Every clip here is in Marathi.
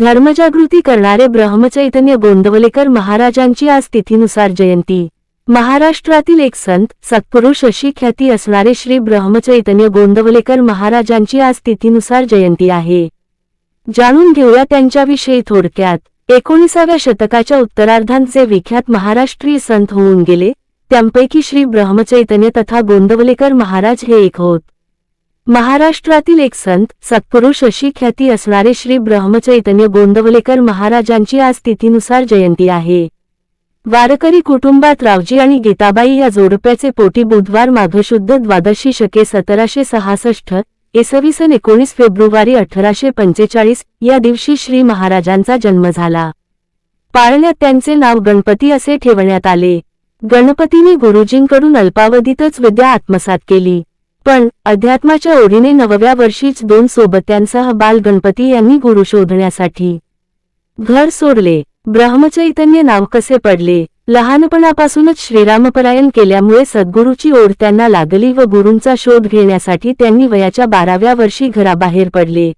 धर्मजागृती करणारे ब्रह्मचैतन्य गोंदवलेकर महाराजांची आज तिथीनुसार जयंती. महाराष्ट्रातील एक संत सत्पुरुष अशी ख्याती असणारे श्री ब्रह्मचैतन्य गोंदवलेकर महाराजांची आज तिथीनुसार जयंती आहे. जाणून घेऊया त्यांच्याविषयी थोडक्यात. एकोणीसाव्या शतकाच्या उत्तरार्धांत जे विख्यात महाराष्ट्रीय संत होऊन गेले त्यांपैकी श्री ब्रह्मचैतन्य तथा गोंदवलेकर महाराज हे एक होत. महाराष्ट्रातील एक संत सत्पुरुष अशी ख्याती असणारे श्री ब्रह्मचैतन्य गोंदवलेकर महाराजांची आज तिथीनुसार जयंती आहे. वारकरी कुटुंबात रावजी आणि गीताबाई या जोडप्याचे पोटी बुधवार माघशुद्ध द्वादशी शके सतराशे सहासष्ट इसवी सन एकोणीस फेब्रुवारी अठराशे पंचेचाळीस या दिवशी श्री महाराजांचा जन्म झाला. पाळण्यात त्यांचे नाव गणपती असे ठेवण्यात आले. गणपतीने गुरुजींकडून अल्पावधीतच विद्या आत्मसात केली. पण अध्यात्माच्या ओढीने नवव्या वर्षीच दोन सोबत्यांसह बाल गणपती यांनी गुरु शोधण्यासाठी घर सोडले. ब्रह्मचैतन्य नाव कसे पडले? लहानपणापासूनच श्रीरामपरायण केल्यामुळे सद्गुरूची ओढ त्यांना लागली व गुरूंचा शोध घेण्यासाठी त्यांनी वयाच्या बाराव्या वर्षी घराबाहेर पडले.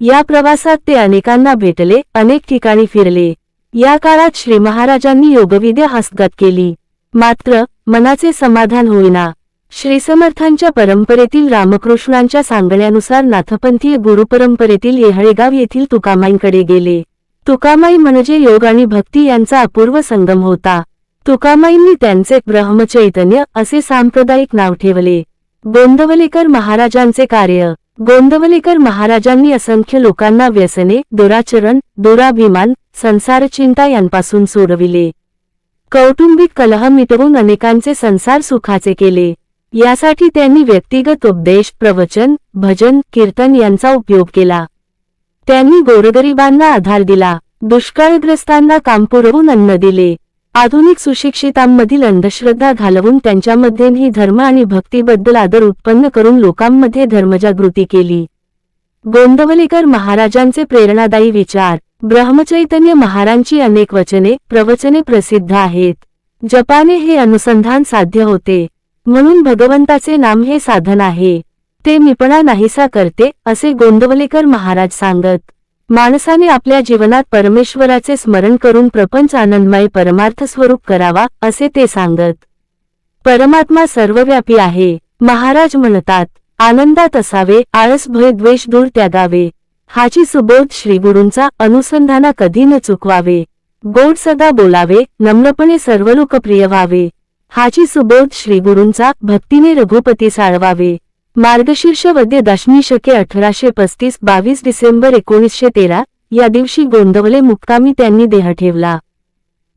या प्रवासात ते अनेकांना भेटले अनेक ठिकाणी फिरले. या काळात श्री महाराजांनी योगविद्या हस्तगत केली. मात्र मनाचे समाधान होईना. श्री समर्थांच्या परंपरेतील रामकृष्णांच्या सांगण्यानुसार नाथपंथीय गुरुपरंपरेतील येहळेगाव येथील तुकामाईंकडे गेले. तुकामाई म्हणजे योग आणि भक्ती यांचा अपूर्व संगम होता. तुकामाईंनी त्यांचे ब्रह्मचैतन्य असे सांप्रदायिक नाव ठेवले. गोंदवलेकर महाराजांचे कार्य. गोंदवलेकर महाराजांनी असंख्य लोकांना व्यसने दुराचरण दुराभिमान संसारचिंता यांपासून सोडविले. कौटुंबिक कलह मिटवून अनेकांचे संसार सुखाचे केले. यासाठी त्यांनी व्यक्तिगत उपदेश प्रवचन भजन कीर्तन यांचा उपयोग केला. त्यांनी गोरगरिबांना आधार दिला. दुष्काळग्रस्तांना काम पुरवून अन्न दिले. आधुनिक सुशिक्षितांमधील अंधश्रद्धा घालवून त्यांच्यामध्येही धर्म आणि भक्तीबद्दल आदर उत्पन्न करून लोकांमध्ये धर्मजागृती केली. गोंदवलेकर महाराजांचे प्रेरणादायी विचार. ब्रह्मचैतन्य महारांची अनेक वचने प्रवचने प्रसिद्ध आहेत. जपाने हे अनुसंधान साध्य होते. म्हणून भगवंताचे नाम हे साधन आहे. ते निपणा नाहीसा करते असे गोंदवलेकर महाराज सांगत माणसाने आपल्या जीवनात परमेश्वराचे स्मरण करून प्रपंच आनंदमय परमार्थ स्वरूप करावा असे ते सांगत. परमात्मा सर्वव्यापी आहे. महाराज म्हणतात आनंदात असावे आळस भय द्वेष दूर त्यागावे. हाची सुबोध श्रीगुरूंचा अनुसंधाना कधी न चुकवावे. गोड सदा बोलावे नम्रपणे सर्व लोकप्रिय व्हावे. हाची सुबोध श्रीगुरूंचा भक्तीने रघुपती साळवावे. मार्गशीर्ष वद्य दशमी शके अठराशे पस्तीस बावीस डिसेंबर एकोणीसशे तेरा या दिवशी गोंदवले मुक्कामी त्यांनी देह ठेवला.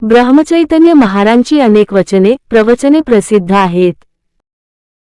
ब्रह्मचैतन्य महारांची अनेक वचने प्रवचने प्रसिद्ध आहेत.